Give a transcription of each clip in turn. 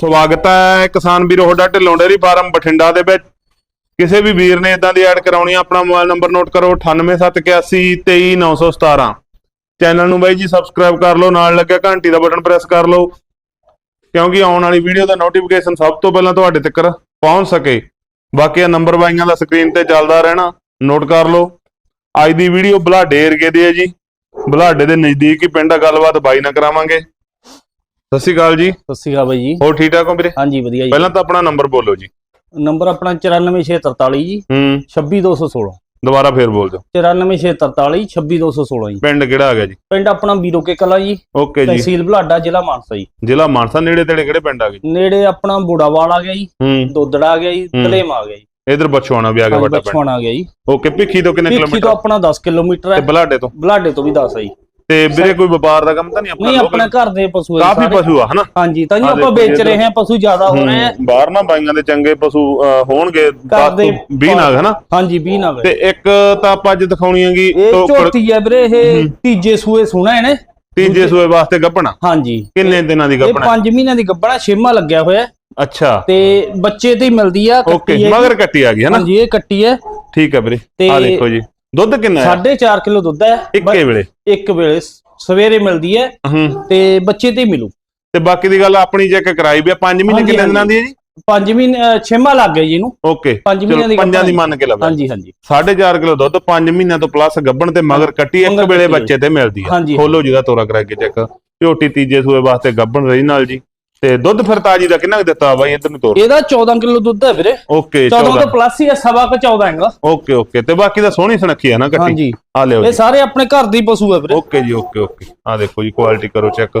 ਸਵਾਗਤ ਹੈ ਕਿਸਾਨ ਵੀਰੋ, ਤੁਹਾਡਾ ਢਿੱਲੋਂ ਡੇਅਰੀ ਫਾਰਮ ਬਠਿੰਡਾ ਦੇ ਵਿੱਚ। ਕਿਸੇ ਵੀ ਵੀਰ ਨੇ ਇਦਾਂ ਦੀ ਐਡ ਕਰਾਉਣੀ ਆ, ਆਪਣਾ ਮੋਬਾਈਲ ਨੰਬਰ ਨੋਟ ਕਰੋ 9871823917 ਚੈਨਲ ਨੂੰ ਬਾਈ ਜੀ ਸਬਸਕ੍ਰਾਈਬ ਕਰ ਲਓ, ਨਾਲ ਲੱਗਿਆ ਘੰਟੀ ਦਾ ਬਟਨ ਪ੍ਰੈਸ ਕਰ ਲਓ, ਕਿਉਂਕਿ ਆਉਣ ਵਾਲੀ ਵੀਡੀਓ ਦਾ ਨੋਟੀਫਿਕੇਸ਼ਨ ਸਭ ਤੋਂ ਪਹਿਲਾਂ ਤੁਹਾਡੇ ਤੱਕ ਪਹੁੰਚ ਸਕੇ। ਬਾਕੀ ਆ ਨੰਬਰ ਬਾਈਆਂ ਦਾ ਸਕਰੀਨ ਤੇ ਚੱਲਦਾ ਰਹਿਣਾ, ਨੋਟ ਕਰ ਲਓ। ਅੱਜ ਦੀ ਵੀਡੀਓ ਬੁਲਾਡੇ ਏਰੀਏ ਦੀ ਹੈ ਜੀ। ਬੁਲਾਡੇ ਦੇ ਨਜ਼ਦੀਕ ਹੀ ਪਿੰਡ ਆ, ਗੱਲਬਾਤ ਬਾਈ ਨਾਲ ਕਰਾਵਾਂਗੇ। ਸਤਿ ਸ਼੍ਰੀ ਅਕਾਲ ਜੀ। ਸਤਿ ਸ਼੍ਰੀ ਅਕਾਲ ਬਾਈ ਜੀ। ਹੋਰ ਠੀਕ ਠਾਕ ਹੋ ਵੀਰੇ? ਹਾਂਜੀ ਵਧੀਆ ਜੀ। ਪਹਿਲਾਂ ਤਾਂ ਆਪਣਾ ਨੰਬਰ ਬੋਲੋ ਜੀ। ਨੰਬਰ ਆਪਣਾ 94643 ਜੀ। ਹੂੰ। 26216 ਦੁਬਾਰਾ ਫੇਰ ਬੋਲ ਦਿਓ। 94643 26216 ਜੀ। ਪਿੰਡ ਕਿਹੜਾ ਆ ਗਿਆ ਜੀ? ਪਿੰਡ ਆਪਣਾ ਬੀਰੋਕੇ ਕਲਾ ਜੀ। ਓਕੇ ਜੀ। ਤਹਿਸੀਲ ਬਲਾਡਾ ਜ਼ਿਲ੍ਹਾ ਮਾਨਸਾ ਜੀ। ਜ਼ਿਲ੍ਹਾ ਮਾਨਸਾ ਨੇੜੇ ਤੇੜੇ ਕਿਹੜੇ ਪਿੰਡ ਆ ਗਏ? ਨੇੜੇ ਆਪਣਾ ਬੂੜਾਵਾਲ ਆ ਗਿਆ ਜੀ। ਦੋਦੜਾ ਆ ਗਿਆ ਜੀ। ਤਲੇਮ ਆ ਗਿਆ ਜੀ। ਇਧਰ ਬਛਵਾਣਾ ਵੀ ਆ ਗਿਆ ਵੱਡਾ ਪਿੰਡ। ਬਚਵਾਣਾ ਆ ਗਿਆ ਜੀ। ਓਕੇ ਭਿੱਖੀ ਤੋਂ ਕਿੰਨੇ ਭਿੱਖੀ ਤੋਂ ਕਿਲੋਮੀਟਰ? ਆਪਣਾ 10 ਕਿਲੋਮੀਟਰ ਤੇ ਹੈ ਬਲਾਡੇ ਤੋਂ? ਬਲਾਡੇ ਤੋਂ ਵੀ 10 ਹੈ ਜੀ। ਤੇ ਵੀਰੇ ਕੋਈ ਵਪਾਰ ਦਾ ਕੰਮ ਤਾਂ ਨਹੀਂ ਆਪਣਾ ਨਹੀਂ? ਆਪਣੇ ਘਰ ਦੇ ਪਸ਼ੂ ਹੈ ਕਾਫੀ। ਪਸ਼ੂ ਆ ਹਨਾ? ਹਾਂਜੀ ਤਾਂ ਜੀ ਆਪਾਂ ਵੇਚ। ਰਹੇ ਹਾਂ ਪਸ਼ੂ ਜ਼ਿਆਦਾ ਹੋ ਰਹੇ ਹੈ ਹੂੰ, ਬਾਹਰ ਨਾ ਬਾਈਆਂ ਦੇ ਚੰਗੇ ਪਸ਼ੂ ਹੋਣਗੇ 10 ਦੇ ਤੋਂ 20 ਨਾਲ ਹਨਾ? ਹਾਂਜੀ 20 ਨਾ ਤੇ ਇੱਕ ਤਾਂ ਆਪਾਂ ਅੱਜ ਦਿਖਾਉਣੀ ਹੈਗੀ ਇਹ ਝੋਟੀ ਹੈ ਵੀਰੇ ਇਹ ਤੀਜੇ ਸੂਏ ਸੁਣਾ ਇਹਨੇ। ਤੀਜੇ ਸੂਏ ਵਾਸਤੇ ਗੱਪਣਾ ਹਾਂਜੀ। ਕਿੰਨੇ ਦਿਨਾਂ ਦੀ ਇਹ ਗੱਪਣਾ 5 ਮਹੀਨਿਆਂ ਦੀ ਗੱਬਣਾ ਛੇਮਾ ਲੱਗਿਆ ਹੋਇਆ। ਹੈ ਅੱਛਾ। ਤੇ ਬੱਚੇ ਤੇ ਹੀ ਮਿਲਦੀ ਆ ਕੱਟੀ ਹੈ ਮਗਰ ਕੱਟੀ ਆ ਗਈ ਹਨਾ? ਹਾਂਜੀ ਇਹ ਕੱਟੀ ਹੈ। ਠੀਕ ਹੈ ਵੀਰੇ ਆ ਦੇਖੋ ਜੀ। ਦੁੱਧ ਕਿੰਨਾ ਹੈ 4.5 ਕਿਲੋ ਦੁੱਧ ਹੈ ਇੱਕੇ ਵੇਲੇ? ਇੱਕ ਵੇਲੇ ਸਵੇਰੇ ਮਿਲਦੀ ਹੈ ਹੂੰ। ਤੇ ਬੱਚੇ ਤੇ ਹੀ ਮਿਲੂ। ਤੇ ਬਾਕੀ ਦੀ ਗੱਲ ਆਪਣੀ ਚੈੱਕ ਕਰਾਈ ਵੀ 5 ਮਹੀਨੇ ਕਿੰਨੇ ਦਿਨਾਂ ਦੀ ਹੈ ਜੀ 5 ਮਹੀਨੇ ਅ, ਛੇਮਾ ਲੱਗ ਗਿਆ ਜੀ ਇਹਨੂੰ। ਓਕੇ ਪੰਜ ਮਹੀਨਿਆਂ ਦੀ ਪੰਜਾਂ ਦੀ ਗੱਭਣ ਮੰਨ ਕੇ ਲਵੇ ਹਾਂਜੀ ਹਾਂਜੀ। 4.5 ਕਿਲੋ ਦੁੱਧ 5 ਮਹੀਨਿਆਂ ਤੋਂ ਪਲੱਸ ਗੱਬਣ ਤੇ ਮਗਰ ਕੱਟੀ ਇੱਕ ਵੇਲੇ ਬੱਚੇ ਤੇ ਮਿਲਦੀ ਹਾਂਜੀ। ਖੋਲੋ ਜਿਹਦਾ ਤੋਰਾ ਕਰਾ ਕੇ ਚੈੱਕ। ਝੋਟੀ ਤੀਜੇ ਸੂਏ ਵਾਸਤੇ ਗੱਬਣ ਰਹੀ ਨਾਲ ਜੀ। ਤੇ ਦੁੱਧ ਫਿਰ ਤਾਜੀ ਦਾ ਕਿੰਨਾ ਕੁ ਦਿੱਤਾ ਬਾਈ ਇਧਰ ਨੂੰ ਤੋਰ? ਇਹਦਾ 14 ਕਿਲੋ ਦੁੱਧ ਹੈ ਵੀਰੇ। ਓਕੇ 14 14 ਤੋਂ ਪਲੱਸ ਹੀ ਹੈ ਸਵਾ ਕ 14 ਹੈਗਾ। ਓਕੇ ਓਕੇ ਤੇ ਬਾਕੀ ਦਾ ਸੋਹਣੀ ਸੁਨੱਖੀ ਆ ਨਾ ਕੱਟੀ ਹਾਂਜੀ। ਆ ਲਿਓ ਇਹ ਸਾਰੇ ਆਪਣੇ ਘਰ ਦੇ ਹੀ ਪਸ਼ੂ ਹੈ ਵੀਰੇ। ਓਕੇ ਜੀ ਓਕੇ ਓਕੇ। ਆ ਦੇਖੋ ਜੀ ਕੁਆਲਿਟੀ ਕਰੋ ਚੈੱਕ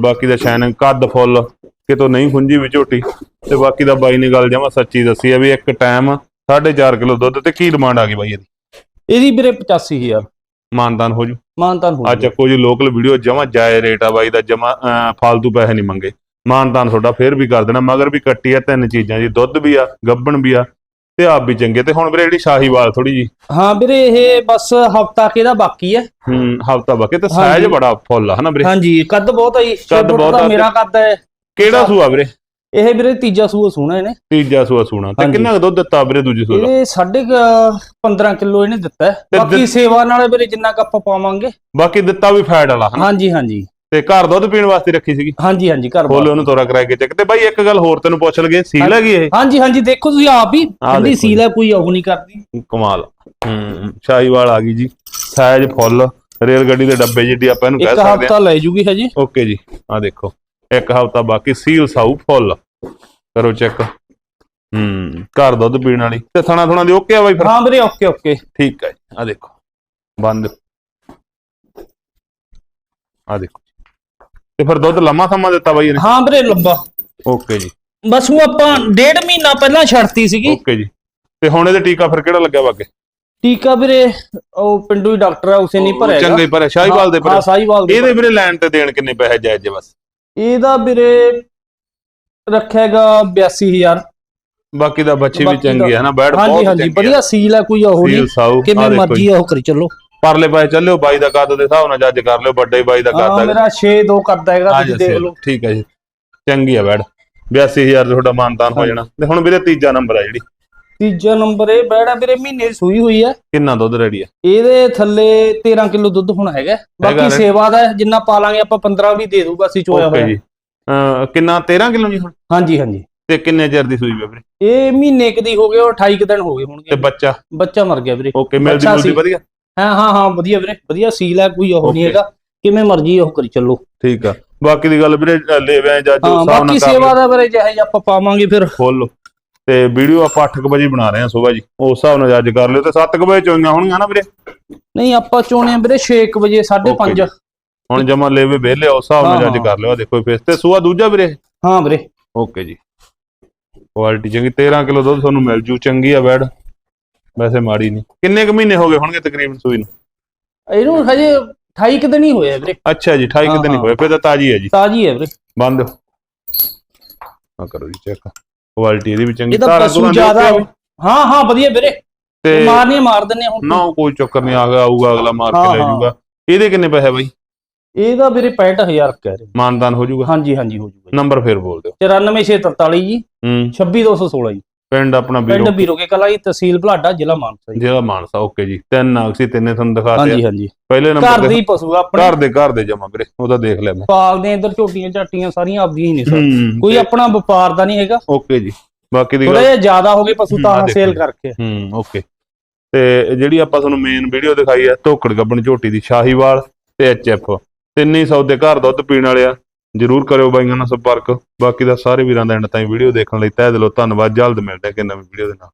ਬਾਕੀ ਦਾ ਸ਼ਾਇਨ ਕੱਦ ਫੁੱਲ ਕਿਤੋਂ ਨਹੀਂ ਖੁੰਝੀ ਵੀ ਝੋਟੀ। ਤੇ ਬਾਕੀ ਦਾ ਬਾਈ ਨੇ ਗੱਲ ਜਮਾ ਸੱਚੀ ਦੱਸੀ ਆ ਵੀ ਇੱਕ ਟਾਈਮ 4.5 ਕਿਲੋ ਦੁੱਧ ਤੇ ਕੀ ਡਿਮਾਂਡ ਆ ਗਈ ਬਾਈ ਇਹਦੀ? ਇਹਦੀ ਵੀਰੇ 85000 ਮਾਨਦਾਨ ਹੋ ਜੂ। ਮਾਨਤਾਨ ਹੋ ਆ ਚੱਕੋ ਜੀ ਲੋਕਲ ਵੀਡੀਓ ਜਮਾ ਜਾਏ ਰੇਟ ਆ ਬਾਈ ਦਾ ਜਮਾ ਫालतू ਪੈਸੇ ਨਹੀਂ ਮੰਗੇ। ਮਾਨਦਾਨ ਤੁਹਾਡਾ ਫੇਰ ਵੀ ਕਰ ਦੇਣਾ ਮਗਰ ਵੀ ਕੱਟੀ ਆ ਤਿੰਨ ਚੀਜ਼ਾਂ ਜੀ ਦੁੱਧ ਵੀ ਆ ਗੱਬਣ ਵੀ ਆ ਤੇ ਆਪ ਵੀ ਚੰਗੇ ਤੇ ਹੁਣ ਵੀਰੇ ਜਿਹੜੀ ਸ਼ਾਹੀਵਾਲ ਥੋੜੀ ਜੀ ਹਾਂ ਵੀਰੇ ਇਹ ਬਸ ਹਫਤਾ ਕਿਹਦਾ ਬਾਕੀ ਹੈ ਹੂੰ ਹਫਤਾ ਬਾਕੀ ਤੇ ਸਾਈਜ਼। ਬੜਾ ਫੁੱਲ ਆ ਹਨਾ ਵੀਰੇ? ਹਾਂਜੀ ਕੱਦ ਬਹੁਤ ਜੀ ਛੇ ਕੱਦ ਬਹੁਤ ਆ ਮੇਰਾ ਕੱਦ ਹੈ। ਕਿਹੜਾ ਸੂਆ ਵੀਰੇ? ਇਹ ਵੀਰੇ ਤੀਜਾ ਸੂਆ ਸੋਹਣਾ ਇਹਨੇ। ਤੀਜਾ ਸੂਆ ਸੂਣਾ ਤੇ। ਕਿੰਨਾ ਕੁ ਦੁੱਧ ਦਿੱਤਾ ਵੀਰੇ ਦੂਜੇ ਸੂਆ ਇਹ ਸਾਢੇ 15 ਕਿਲੋ ਇਹਨੇ ਦਿੱਤਾ ਬਾਕੀ ਸੇਵਾ ਨਾਲ ਵੀਰੇ ਜਿੰਨਾ ਕੁ ਆਪਾਂ ਪਾਵਾਂਗੇ। ਬਾਕੀ ਦਿੱਤਾ ਵੀ ਫੈਟ ਵਾਲਾ ਹਾਂਜੀ ਹਾਂਜੀ। ਤੇ ਘਰ ਦੁੱਧ ਪੀਣ ਵਾਸਤੇ ਰੱਖੀ ਸੀਗੀ? ਹਾਂਜੀ ਹਾਂਜੀ ਘਰ ਖੋਲੇ ਉਹਨੂੰ ਤੋਰਾ ਕਰਾ ਕੇ ਚੱਕ ਤੇ ਬਾਈ ਇੱਕ ਗੱਲ ਹੋਰ ਤੈਨੂੰ ਪੁੱਛ ਲਗੇ ਸੀਲ ਹੈਗੀ ਇਹ? ਹਾਂਜੀ ਹਾਂਜੀ ਦੇਖੋ ਤੁਸੀਂ ਆਪ ਹੀ ਦੇਖੋ ਸੀਲ ਹੈ ਕੋਈ ਉਹ ਨਹੀਂ ਕਰਦੀ। ਕਮਾਲ। ਹੂੰ ਸ਼ਾਹੀਵਾਲ ਆ ਗਈ ਜੀ। ਸਾਈਜ਼ ਫੁੱਲ ਰੇਲ ਗੱਡੀ ਦੇ ਡੱਬੇ ਜਿੱਡੀ ਆਪਾਂ ਇਹਨੂੰ ਕਹਿ ਇੱਕ ਸਕਦੇ ਹਫਤਾ ਲੈ ਜੂਗੀ ਹਜੇ। ਆ ਓਕੇ ਜੀ ਆ ਦੇਖੋ। ਇੱਕ ਹਫਤਾ ਬਾਕੀ ਸੀਲ ਸਾਊ ਫੁੱਲ। ਕਰੋ ਚੈੱਕ। ਹੂੰ ਘਰ ਦੁੱਧ ਪੀਣ ਵਾਲੀ। ਤੇ ਥਣਾ ਥਣਾ ਦੀ ਓਕੇ ਆ ਬਾਈ ਫਿਰ? ਹਾਂ ਵੀਰੇ ਓਕੇ ਓਕੇ। ਠੀਕ ਹੈ ਆ ਦੇਖੋ। ਬੰਦ। ਆ ਦੇਖੋ। ਤੇ ਫਿਰ ਦੁੱਧ ਲੰਮਾ ਸਮਾਂ ਦਿੱਤਾ ਬਾਈ ਇਹਨੇ? ਹਾਂ ਵੀਰੇ ਲੰਬਾ। ਓਕੇ ਜੀ। ਬਸ ਉਹ ਆਪਾਂ ਡੇਢ ਮਹੀਨਾ ਪਹਿਲਾਂ ਛੱਡਤੀ ਸੀਗੀ। ਓਕੇ ਜੀ। ਤੇ ਹੁਣ ਇਹਦੇ ਟੀਕਾ ਫਿਰ ਕਿਹੜਾ ਲੱਗਿਆ ਵਾਗੇ ਟੀਕਾ ਵੀਰੇ ਉਹ ਪਿੰਡੂ ਹੀ ਡਾਕਟਰ ਹੈ ਉਸੇ ਨਹੀਂ ਭਰਿਆ ਚੰਗੇ ਪਰ ਸ਼ਾਹੀਵਾਲ ਦੇ ਹਾਂ ਪਰ ਸਾਈਵਾਲ ਦੇ ਇਹਦੇ ਵੀਰੇ ਲੈਣ ਤੇ ਦੇਣ ਕਿੰਨੇ ਪੈਸੇ ਜਾਇਜ਼ ਜੇ ਬਸ? ਇਹਦਾ ਵੀਰੇ ਰੱਖੇਗਾ 82000 ਬਾਕੀ ਦਾ ਬੱਚੀ ਵੀ ਚੰਗੀ ਹੈ ਨਾ ਹਾਂਜੀ ਬਹੁਤ ਹਾਂਜੀ ਚੰਗੀ ਵਧੀਆ ਸੀਲ ਹੈ ਕੋਈ ਉਹ ਨਹੀਂ। ਕਿਵੇਂ ਮਰਜ਼ੀ। ਉਹ ਕਰੀ ਚੱਲੋ। ਪਰਲੇ ਪਾਸੇ ਚੱਲਿਓ ਬਾਈ ਦਾ ਕੱਦ ਦੇ ਹਿਸਾਬ ਨਾਲ ਜੱਜ ਕਰ ਲਿਓ ਵੱਡੇ ਬਾਈ ਦਾ ਕੱਦ ਹੈ ਮੇਰਾ 6 2 ਕਰਦਾ ਹੈਗਾ ਤੁਸੀਂ ਦੇਖ ਲਓ। ਠੀਕ ਹੈ ਜੀ। ਚੰਗੀ ਆ ਬੈਡ। 82000 ਦਾ ਤੁਹਾਡਾ ਮਾਨਤਾਨ ਹੋ। ਜਾਣਾ। ਤੇ ਹੁਣ ਵੀਰੇ ਤੀਜਾ ਨੰਬਰ ਆ ਜਿਹੜੀ। ਤੀਜਾ ਨੰਬਰ ਇਹ ਬੈੜਾ ਵੀਰੇ ਮਹੀਨੇ ਦੀ ਸੂਈ ਹੋਈ ਹੈ ਕਿੰਨਾ ਦੁੱਧ ਰੈਡੀ ਆ? ਇਹਦੇ ਥੱਲੇ 13 ਕਿਲੋ ਦੁੱਧ ਹੁਣ ਹੈਗਾ। ਬਾਕੀ। ਸੇਵਾ ਦਾ ਹੈ, ਜਿੰਨਾ ਪਾਲਾਂਗੇ ਆਪਾਂ 15 ਵੀ ਦੇ ਦੂਗਾ ਅਸੀਂ ਚੋਇਆ ਓਕੇ ਹੋਇਆ। ਜੀ। ਅਹ ਕਿੰਨਾ? 13 ਕਿਲੋ ਜੀ ਹੁਣ? ਹਾਂਜੀ ਹਾਂਜੀ। ਤੇ ਕਿੰਨੇ ਚਿਰ ਦੀ ਸੂਈ ਆ ਵੀਰੇ? ਇਹ ਮਹੀਨੇ ਕੁ ਦੀ ਹੋ ਗਏ ਉਹ 28 ਕੁ ਦਿਨ ਹੋ ਗਏ ਤੇ ਹੋਣਗੇ ਬੱਚਾ? ਬੱਚਾ ਮਰ ਗਿਆ ਵੀਰੇ। ਓਕੇ ਮਿਲਦੀ ਬੱਚਾ ਮੁਲਦੀ। ਵਧੀਆ? ਹਾਂ ਹਾਂ ਹਾਂ ਵਧੀਆ ਵੀਰੇ ਵਧੀਆ ਸੀਲ ਹੈ ਕੋਈ ਉਹ ਨਹੀਂ Okay. ਹੈਗਾ। ਕਿਵੇਂ ਮਰਜ਼ੀ ਉਹ ਕਰੀ ਚੱਲੋ। ਠੀਕ ਆ। ਬਾਕੀ ਦੀ ਗੱਲ ਵੀਰੇ ਅ, ਲੈ ਵੇ ਜਾਂ ਜੋ ਹਾਂ ਹਿਸਾਬ ਬਾਕੀ ਨਾਲ ਕਰ ਸੇਵਾ ਦਾ ਵੀਰੇ ਜਿਹੇ ਜਿਹਾ ਆਪਾਂ ਪਾਵਾਂਗੇ ਫਿਰ। ਫੁੱਲ ਤੇ ਵੀਡੀਓ ਆਪਾਂ 8:00 ਵਜੇ ਬਣਾ ਰਹੇ ਹਾਂ ਸਵੇਰ ਜੀ ਉਸ ਹਿਸਾਬ ਨਾਲ ਜੱਜ ਕਰ ਲਿਓ। ਤੇ 7:00 ਵਜੇ ਚੋਈਆਂ ਹੋਣਗੀਆਂ ਨਾ ਵੀਰੇ? ਨਹੀਂ ਆਪਾਂ ਚੋਣੇ ਆ ਵੀਰੇ 6 ਵਜੇ 5:30 ਹੁਣ ਜਮਾ ਲੈਵੇ ਵਿਹਲੇ ਉਸ ਹਿਸਾਬ ਨਾਲ ਹਾਂ, ਜੱਜ ਹਾਂ। ਕਰ ਲਿਓ। ਆਹ ਦੇਖੋ ਫੇਸ ਤੇ। ਸੂਆ ਦੂਜਾ ਵੀਰੇ? ਹਾਂ ਵੀਰੇ। ਓਕੇ ਜੀ। ਕੁਆਲਿਟੀ ਚੰਗੀ। 13 ਕਿਲੋ ਦੁੱਧ ਤੁਹਾਨੂੰ ਮਿਲ ਜੂ। ਚੰਗੀ ਆ ਬੈਡ। ਵੈਸੇ ਮਾੜੀ ਨਹੀਂ। ਕਿੰਨੇ ਕੁ ਮਹੀਨੇ ਹੋ ਗਏ ਹੋਣਗੇ ਤਕਰੀਬਨ ਸੂਈ ਨੂੰ? ਇਹਨੂੰ ਹਜੇ 28 ਕੁ ਦਿਨ ਹੀ ਹੋਇਆ ਵੀਰੇ। ਅੱਛਾ ਜੀ 28 ਹਾਂ, ਦਿਨ ਹੀ ਹਾਂ। ਹੋਏ ਫਿਰ ਤਾਂ ਤਾਜੀ ਹੈ ਜੀ। ਤਾਜੀ ਹੈ ਵੀਰੇ। ਬੰਦ। ਆ ਕਰੋ ਜੀ ਚੈੱਕ ਕੁਆਲਿਟੀ ਇਹਦੀ ਵੀ ਚੰਗੀ ਧਾਰਾਂ ਪਸ਼ੂ ਜ਼ਿਆਦਾ? ਹਾਂ ਹਾਂ ਵਧੀਆ ਵੀਰੇ। ਤੇ ਮਾਰਨੀ ਮਾਰ ਦਿੰਨੇ ਹੁਣ। ਨਾ ਕੋਈ ਚੱਕਰ ਨਹੀਂ ਆ ਗਿਆ ਆਊਗਾ ਅਗਲਾ ਮਾਰ ਕੇ ਲੈ। ਜਾਊਗਾ। ਇਹਦੇ ਕਿੰਨੇ ਪੈਸੇ ਬਾਈ? ਇਹਦਾ ਵੀਰੇ 65000 ਕਹਿ ਰਹੇ ਮਾਨਦਾਨ ਹੋ ਜਾਊਗਾ? ਹਾਂਜੀ ਹਾਂਜੀ ਹੋ ਜੂਗਾ ਨੰਬਰ ਫੇਰ ਬੋਲ ਦਿਓ। 94643 ਜੀ ਹੂੰ। 26216 ਜੀ। ਪਿੰਡ ਆਪਣਾ ਪਿੰਡ ਵੀਰੋ ਬੀਰੋਕੇ ਕਲਾ ਜੀ ਤਹਿਸੀਲ ਭਲਾਡਾ ਜ਼ਿਲ੍ਹਾ ਮਾਨਸਾ ਜੀ। ਜਿਹੜਾ ਮਾਨਸਾ ਓਕੇ ਜੀ। ਤਿੰਨ ਨਾਗ ਸੀ ਤਿੰਨੇ ਤੁਹਾਨੂੰ ਦਿਖਾਤੇ ਹਾਂਜੀ ਹਾਂਜੀ। ਪਹਿਲੇ ਘਰ ਨੰਬਰ ਦੇ ਤੇ ਹੀ ਪਸ਼ੂ ਆਪਣੇ। ਘਰ ਦੇ ਘਰ ਦੇ ਜਮਾ ਵੀਰੇ ਉਹਦਾ ਦੇਖ ਲਿਆ ਮੈਂ। ਪਾਲਦੇ ਇੱਧਰ ਝੋਟੀਆਂ ਝਾਟੀਆਂ ਸਾਰੀਆਂ ਆਪਦੀਆਂ ਹੀ ਨੇ ਸਰ। ਕੋਈ ਆਪਣਾ ਵਪਾਰ ਦਾ ਨਹੀਂ ਹੈਗਾ। ਓਕੇ ਜੀ। ਬਾਕੀ ਦੀ ਥੋੜਾ ਜਿਹਾ ਜ਼ਿਆਦਾ ਹੋ ਗਏ ਪਸ਼ੂ ਤਾਂ ਸੇਲ। ਕਰਕੇ। ਹੂੰ ਓਕੇ। ਤੇ ਜਿਹੜੀ ਆਪਾਂ ਤੁਹਾਨੂੰ ਮੇਨ ਵੀਡੀਓ ਦਿਖਾਈ ਹੈ ਧੋਕੜ ਗੱਬਣ ਝੋਟੀ ਦੀ ਸ਼ਾਹੀਵਾਲ ਤੇ ਐਚਐਫ ਤਿੰਨੇ ਸੌਦੇ ਘਰ ਦੁੱਧ ਪੀਣ ਵਾਲੇ ਆ। ਜਰੂਰ ਕਰਿਓ ਬਾਈਆਂ ਨਾਲ ਸੰਪਰਕ। ਬਾਕੀ ਦਾ ਸਾਰੇ ਵੀਰਾਂ ਦਾ ਐਂਡ ਤਾਈਂ ਵੀਡੀਓ ਦੇਖਣ ਲਈ ਤਹਿ ਦਿਲੋਂ ਧੰਨਵਾਦ। ਜਲਦ ਮਿਲਦੇ ਹਾਂ ਕਿ ਨਵੀਂ ਵੀਡੀਓ ਦੇ ਨਾਲ।